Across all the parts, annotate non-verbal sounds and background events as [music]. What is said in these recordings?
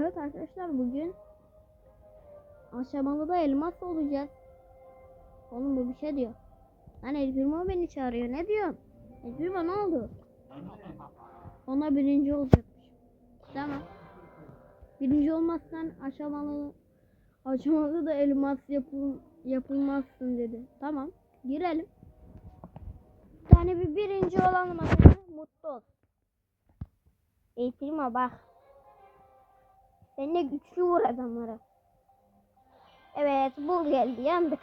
Evet arkadaşlar bugün aşamalı da elmas olacağız. Oğlum bu bir şey diyor. Lan Elfirma beni çağırıyor. Ne diyorsun? Elfirma ne oldu? Ona birinci olacakmış. Tamam. Birinci olmazsan aşamalı aşamalı da elmas yapıl, yapılmazsın dedi. Tamam. Girelim. Yani bir birinci olalım. Mutlu ol. Elfirma bak. Sen de güçlü vur adamlara. Evet bul geldi yandık.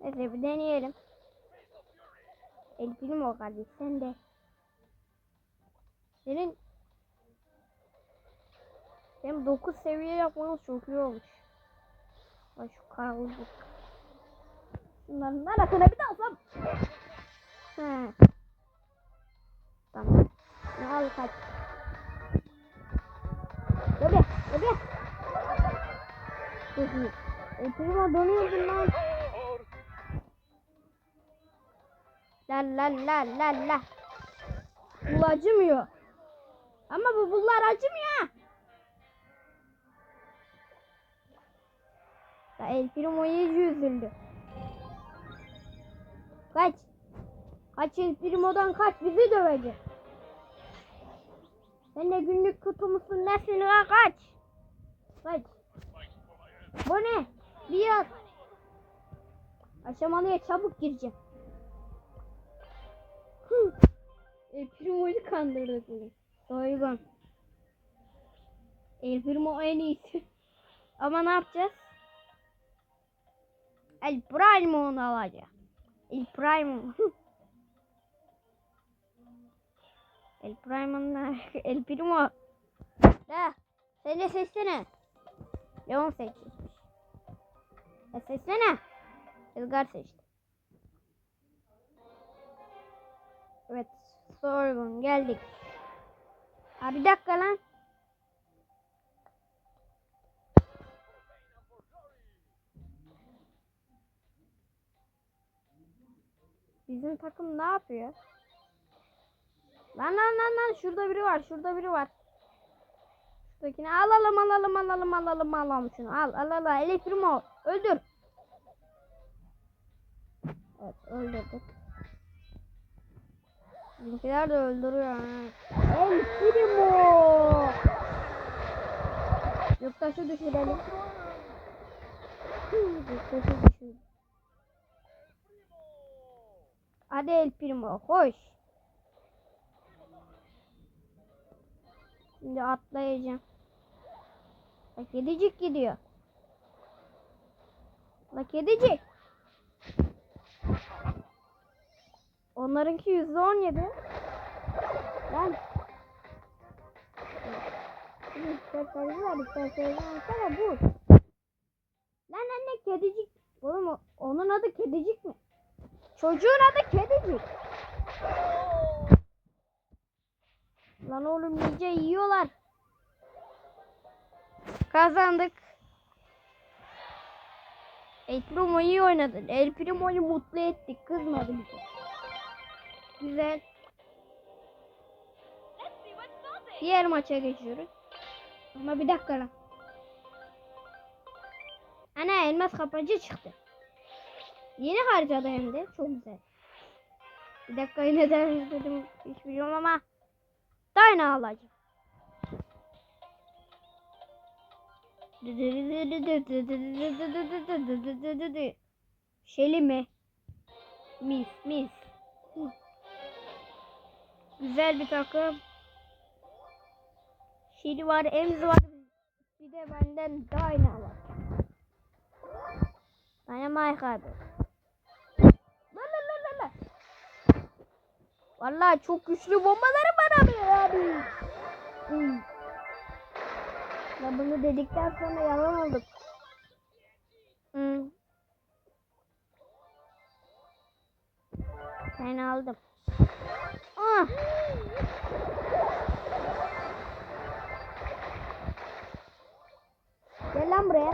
Neyse bir deneyelim. El film o kardeş sen de. Senin Hem 9 seviye yapmanız çok iyi olmuş. Bak şu kavruluk. Şunların arasına bir dalsam. He. Tamam. Al kaç. Çok iyi. E, prima donuyordun lan. La la la la la. Bu acımıyor. Ama bu bunlar acımıyor. Da El Primo iyice üzüldü. Kaç. Kaç El Primo'dan kaç bizi dövecek. Sen de günlük kutumusun nesin ha kaç. Kaç. Bu ne? Biraz. Aşamalıya çabuk gireceğim. El Primo'yu kandırdık bugün. Soygun. El Primo en iyisi. Ama ne yapacağız? El Primo'nu alacağım. El Primo. El Primo'nun [laughs] El Primo. Da. Sen de seçsene. Leon seçmiş. E seçsene. Edgar seçti. Evet. Sorgun geldik. Ha bir dakika lan. Bizim takım ne yapıyor? Lan lan lan lan şurada biri var şurada biri var. Şuradakini alalım alalım alalım alalım alalım şunu al al al al Elif Primo öldür. Evet öldürdük. Bizimkiler de öldürüyor. ha. El Primo. Göktaş'ı düşürelim. Göktaş'ı düşürelim. Hadi El Primo koş. Şimdi atlayacağım. Bak kedicik gidiyor. Bak kedicik. Onlarınki yüzde on yedi. Lan. İsterseniz var isterseniz alsana bu. Lan anne kedicik. Oğlum onun adı kedicik mi? Çocuğun adı kedicik. Lan oğlum iyice yiyorlar. Kazandık. El Primo iyi oynadın. El Primo'yu mutlu ettik. Kızmadı bize. Güzel. Diğer maça geçiyoruz. Ama bir dakika lan. Ana elmas kapacı çıktı. Yeni haritada hem de. Çok güzel. Bir dakika neden dedim hiç bilmiyorum ama Dayna alacağım. Şeli mi? Mis mis. Güzel bir takım. Şeli var, Emz var. Bir de benden Dayna var. Dynamite abi. La la la la la. Vallahi çok güçlü bombaları bana bir abi. Hmm. Ya bunu dedikten sonra yalan olduk. Hmm. Ben aldım. Ah. Gel lan buraya.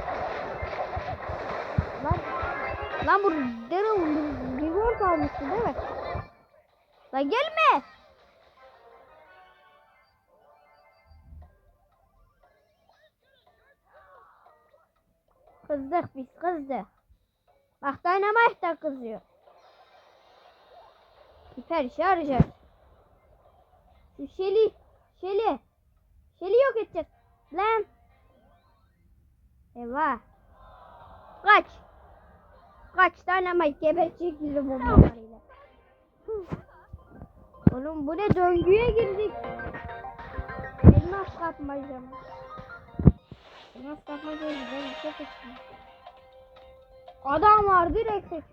Lan, lan bu Daryl reward almıştı değil mi? Lan gelme. Kızdık biz kızdık. Bak Dynamite da kızıyor. Hiper şarjör. Şu Shelly. Shelly. Shelly yok edecek. Lan. Eyvah. Kaç. Kaç Dynamite gebertecek bizi bombalarıyla. Oğlum bu ne döngüye girdik. Elmas kapmaca mı? Elmas kapmaca güzel bir şey seçtim. Adam var direkt seç.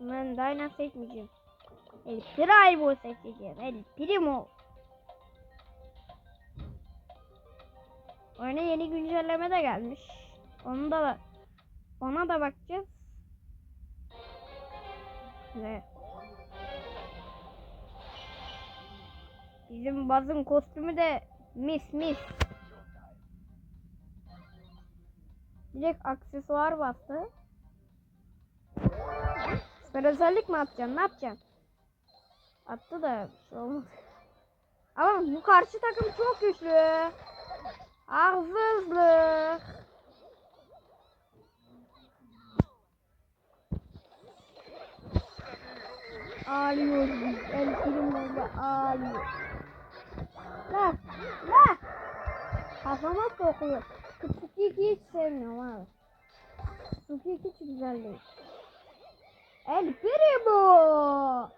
Ben Dyna seçmeyeceğim. El Primo seçeceğim. El Primo. Oyuna yeni güncelleme de gelmiş. Onu da ona da bakacağız. Ne? Bizim bazın kostümü de mis mis. Direkt aksesuar bastı. Süper özellik mi atacaksın? Ne yapacaksın? Attı da şey olmadı. Ama bu karşı takım çok güçlü. Haksızlık. Ağlıyoruz. El filmlerinde ağlıyor. La la. Kafama sokuyor. Tsukiki hiç sevmiyorum abi. Tsukiki hiç güzel değil. El Primo.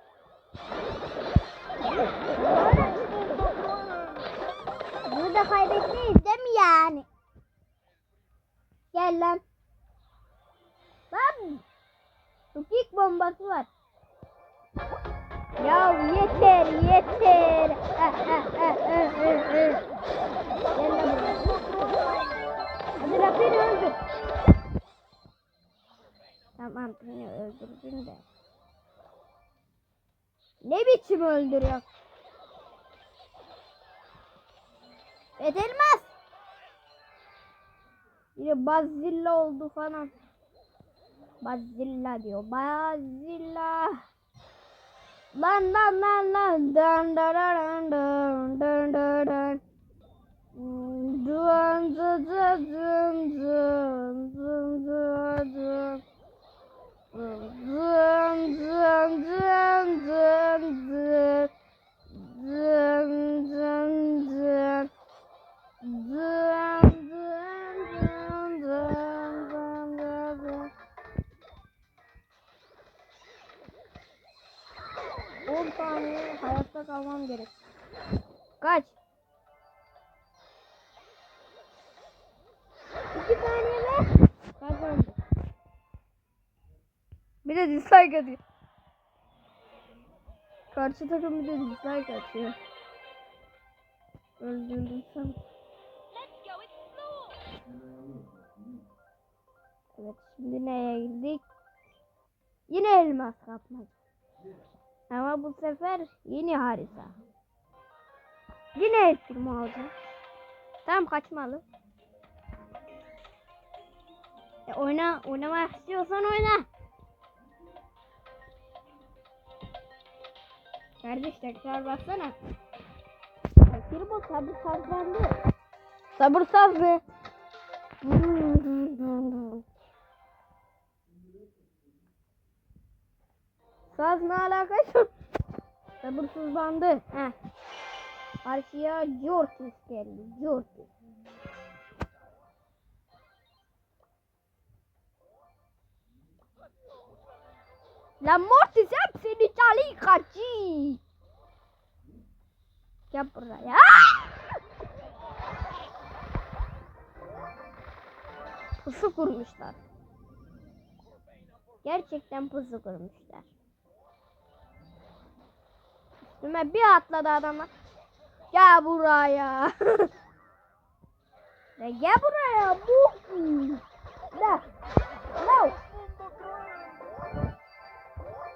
Burada kaybetmeyiz değil mi yani? Gel lan. Lan. Tsukik bombası var. Ya yeter yeter. Ah, ah, ah, ah, ah, ah. Tamam beni öldürdün de. Ne biçim öldürüyor? Edilmez. Biri Bazilla oldu falan. Bazilla diyor. Bazilla. Lan lan lan lan. Dun dun dun dun dun 10 saniye hayatta kalmam gerek. Kaç? 2 saniye ver. Kazandı. Bir de dislike atıyor. Karşı takım bir de dislike atıyor. Öldürdüm Evet şimdi neye girdik? Yine elmas kapmaca. Ama bu sefer yeni harita. Yine el filmi alacağım. Tamam kaçmalı. E oyna, oynamak istiyorsan oyna. Kardeş tekrar baksana. Ya Firmo sabır sazlandı. Sabır. Saz [laughs] ne alakası? Sabırsızlandı. Heh. Karşıya Jortis geldi. Jortis. La Mortis hepsini çalı kaçı. Gel buraya. Pusu kurmuşlar. Gerçekten pusu kurmuşlar. Üstüme bir atladı adamlar. Gel buraya. [laughs] Ya gel buraya. Bu. Da. No.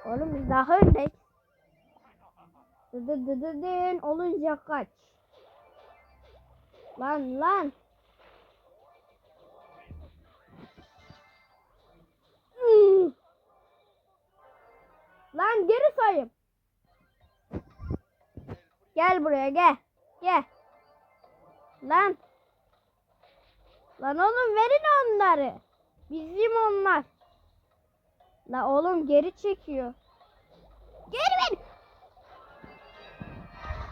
Oğlum biz daha öndeyiz. Dı dı dı olunca kaç. Lan lan. Hmm. Lan geri sayayım. Gel buraya gel. Gel. Lan. Lan oğlum verin onları. Bizim onlar. La oğlum geri çekiyor. Geri ver.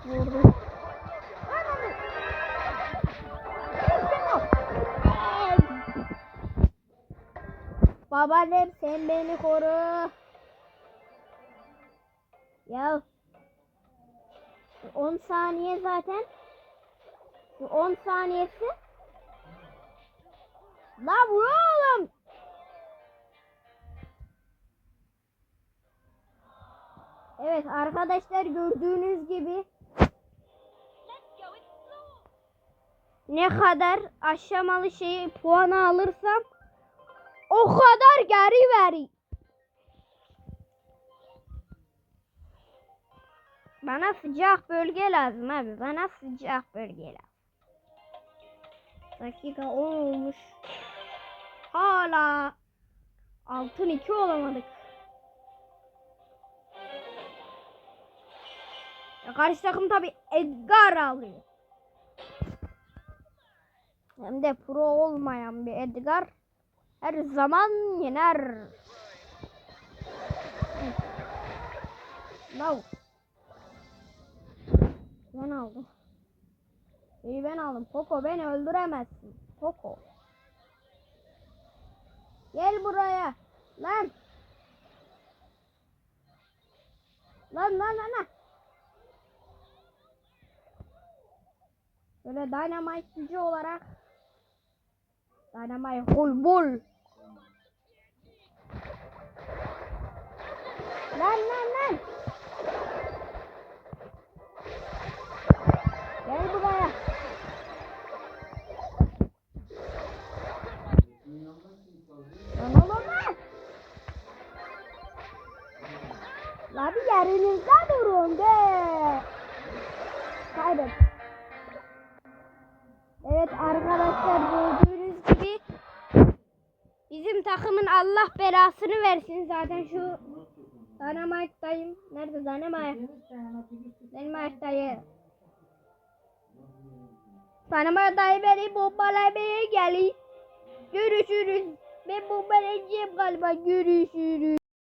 Vurdu. Babaannem sen beni koru. Ya 10 saniye zaten. Şu 10 saniyesi. La vur oğlum. Evet arkadaşlar gördüğünüz gibi ne kadar aşamalı şeyi puanı alırsam o kadar geri ver. Bana sıcak bölge lazım abi. Bana sıcak bölge lazım. Dakika 10 olmuş. Hala altın 2 olamadık. Ya karşı takım tabi Edgar alıyor. Hem de pro olmayan bir Edgar her zaman yener. Lav. Aldım. İyi ben aldım. Poco beni öldüremezsin. Poco. Gel buraya. Lan. Lan lan lan lan. Böyle dynamite gücü olarak Dynamite bul Evet arkadaşlar gördüğünüz gibi bizim takımın Allah belasını versin zaten şu Dynamite dayım. Nerede Dynamite? Dynamite dayı. Dynamite dayı beni bombalamaya geliyor. Görüşürüz. Ben bombalayacağım galiba. Görüşürüz.